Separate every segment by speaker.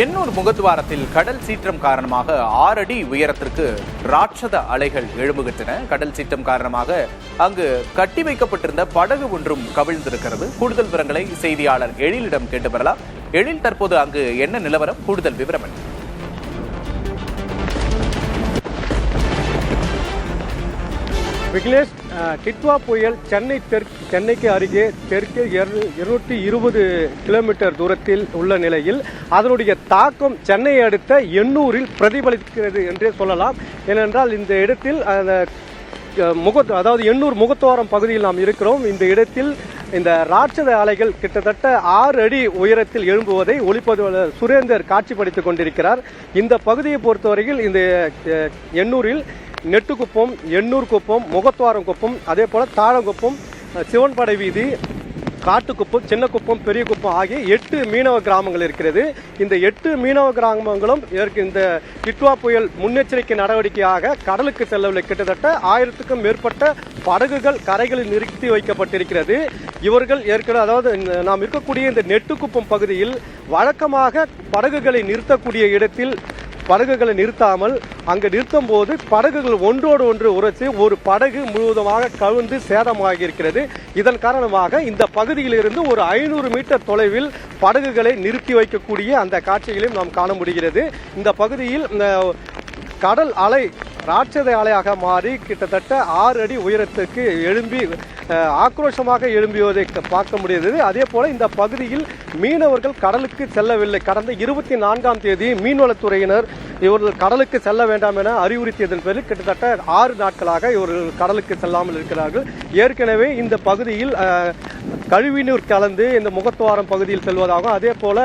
Speaker 1: எண்ணூர் முகத்துவாரத்தில் கடல் சீற்றம் காரணமாக ஆறடி உயரத்திற்கு ராட்சத அலைகள் எழும்புகின்றன. கடல் சீற்றம் காரணமாக அங்கு கட்டி வைக்கப்பட்டிருந்த படகு ஒன்றும் கவிழ்ந்திருக்கிறது. கூடுதல் விவரங்களை செய்தியாளர் எழிலிடம் கேட்டு பெறலாம் எழில் தற்போது அங்கு என்ன நிலவரம்? கூடுதல் விவரம் என்ன?
Speaker 2: விக்னேஷ் டிட்வா புயல் சென்னை தெற்கு சென்னைக்கு அருகே தெற்கே இருநூற்றி இருபது கிலோமீட்டர் தூரத்தில் உள்ள நிலையில் அதனுடைய தாக்கம் சென்னையை அடுத்த எண்ணூரில் பிரதிபலிக்கிறது என்றே சொல்லலாம். ஏனென்றால் இந்த இடத்தில் அந்த முகத் முக அதாவது எண்ணூர் முகத்துவாரம் பகுதியில் நாம் இருக்கிறோம். இந்த இடத்தில் இந்த ராட்சத அலைகள் கிட்டத்தட்ட ஆறு அடி உயரத்தில் எழும்புவதை ஒளிப்பது சுரேந்தர் காட்சிப்படுத்திக் கொண்டிருக்கிறார். இந்த பகுதியை பொறுத்தவரையில் இந்த எண்ணூரில் நெட்டுக்குப்பம் எண்ணூர் குப்பம் முகத்துவாரம் குப்பம் அதே போல் தாழங்குப்பம் சிவன்படை வீதி காட்டுக்குப்பம் சின்ன குப்பம் பெரிய குப்பம் ஆகிய எட்டு மீனவ கிராமங்கள் இருக்கிறது. இந்த எட்டு மீனவ கிராமங்களும் இதற்கு இந்த கிட்வா புயல் முன்னெச்சரிக்கை நடவடிக்கையாக கடலுக்கு செல்லவில்லை. கிட்டத்தட்ட ஆயிரத்துக்கும் மேற்பட்ட படகுகள் கரைகளில் நிறுத்தி வைக்கப்பட்டிருக்கிறது. இவர்கள் ஏற்கனவே அதாவது நாம் இருக்கக்கூடிய இந்த நெட்டுக்குப்பம் பகுதியில் வழக்கமாக படகுகளை நிறுத்தக்கூடிய இடத்தில் படகுகளை நிறுத்தாமல் அங்கு நிறுத்தும் போது படகுகள் ஒன்றோடு ஒன்று உரைச்சி ஒரு படகு முழுவதுமாக கவிழ்ந்து சேதமாகி இருக்கிறது இதன் காரணமாக இந்த பகுதியிலிருந்து ஒரு ஐநூறு மீட்டர் தொலைவில் படகுகளை நிறுத்தி வைக்கக்கூடிய அந்த காட்சிகளையும் நாம் காண முடிகிறது. இந்த பகுதியில் கடல் அலை ராட்சத அலையாக மாறி கிட்டத்தட்ட ஆறு அடி உயரத்துக்கு எழும்பி ஆக்ரோஷமாக எழும்பியதை பார்க்க முடியுது அதே போல இந்த பகுதியில் மீனவர்கள் கடலுக்கு செல்லவில்லை. கடந்த இருபத்தி நான்காம் தேதி மீன்வளத்துறையினர் இவர்கள் கடலுக்கு செல்ல வேண்டாம் என அறிவுறுத்தியதன் பேரில் கிட்டத்தட்ட ஆறு நாட்களாக இவர்கள் கடலுக்கு செல்லாமல் இருக்கிறார்கள். ஏற்கனவே இந்த பகுதியில் கழிவுநீர் கலந்து இந்த முகத்துவாரம் பகுதியில் செல்வதாகவும் அதே போல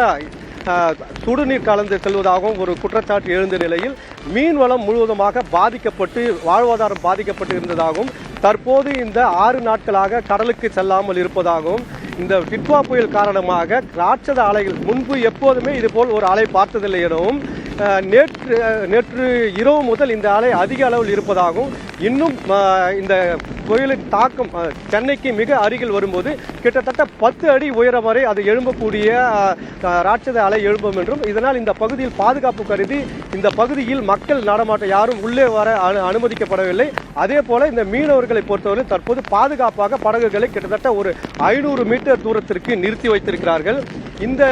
Speaker 2: சுடுநீர் கலந்து செல்வதாகவும் ஒரு குற்றச்சாட்டு எழுந்த நிலையில் மீன்வளம் முழுவதுமாக பாதிக்கப்பட்டு வாழ்வாதாரம் பாதிக்கப்பட்டு இருந்ததாகவும் தற்போது இந்த ஆறு நாட்களாக கடலுக்கு செல்லாமல் இருப்பதாகவும் இந்த டிட்வா புயல் காரணமாக ராட்சத அலைகள் முன்பு எப்போதுமே இதுபோல் ஒரு அலை பார்த்ததில்லை எனவும் நேற்று நேற்று இரவு முதல் இந்த அலை அதிக அளவில் இருப்பதாகவும் இன்னும் இந்த புயலின் தாக்கம் சென்னைக்கு மிக அருகில் வரும்போது கிட்டத்தட்ட பத்து அடி உயரம் வரை அது எழும்பக்கூடிய ராட்சத அலை எழும்பும் என்றும் இதனால் இந்த பகுதியில் பாதுகாப்பு கருதி இந்த பகுதியில் மக்கள் நடமாட்டம் யாரும் உள்ளே வர அனு அனுமதிக்கப்படவில்லை. அதே போல இந்த மீனவர்களை பொறுத்தவரை தற்போது பாதுகாப்பாக படகுகளை கிட்டத்தட்ட ஒரு ஐநூறு மீட்டர் தூரத்திற்கு நிறுத்தி வைத்திருக்கிறார்கள். இந்த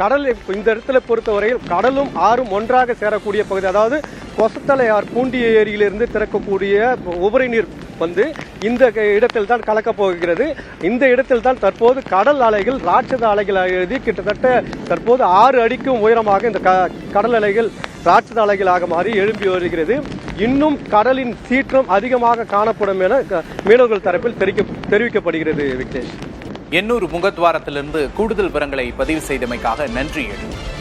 Speaker 2: கடல் இந்த இடத்துல பொறுத்தவரையில் கடலும் ஆறும் ஒன்றாக சேரக்கூடிய பகுதி அதாவது கொசத்தலையார் பூண்டி ஏரியிலிருந்து திறக்கக்கூடிய உபரி நீர் வந்து இந்த க- இடத்தில் தான் கலக்கப் போகிறது. இந்த இடத்தில் தான் தற்போது கடல் அலைகள் ராட்சத அலைகள் எழுதி கிட்டத்தட்ட தற்போது ஆறு அடிக்கும் உயரமாக இந்த க கடல் அலைகள் ராட்சத அலைகளாக மாறி எழும்பி வருகிறது. இன்னும் கடலின் சீற்றம் அதிகமாக காணப்படும் என மீனவர்கள் தரப்பில் தெரிவிக்கப்படுகிறது விக்னேஷ்.
Speaker 1: எண்ணூர் முகத்வாரத்திலிருந்து கூடுதல் விவரங்களை பதிவு செய்தமைக்காக நன்றி எழில்